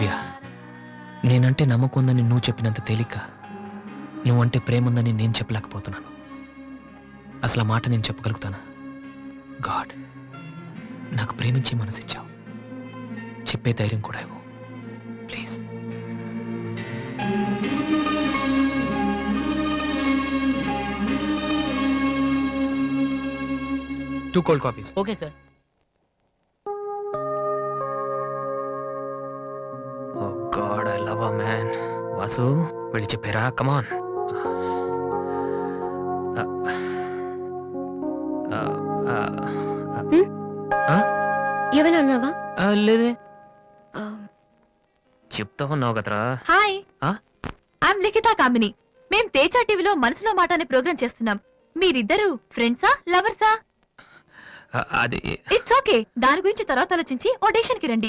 దివ్య నేనంటే నమ్మకం ఉందని నువ్వు చెప్పినంత తేలిక నువ్వంటే ప్రేమ ఉందని నేను చెప్పలేకపోతున్నాను. అసలు ఆ మాట నేను చెప్పగలుగుతానా? గాడ్ నాకు ప్రేమించే మనసు ఇచ్చావు. చెప్పే ధైర్యం కూడా ఇవ్వు. Please. Two cold coffees okay sir God I love a man Vasu వెళ్ళి చెప్పారా కమాన్ ఏమైనా అన్నావా లేదే. చెప్తా ఉన్నావు కదరా. హాయ్ ఆ? ఐఎమ్ లిఖిత కామిని మేం తేజ టీవీలో మనసులో మాట అనే ప్రోగ్రామ్ చేస్తున్నాం. మీరిద్దరు ఫ్రెండ్సా లవర్సా అది ఇట్స్ ఓకే దాని గురించి తర్వాత ఆలోచించి ఆడిషన్కి రండి.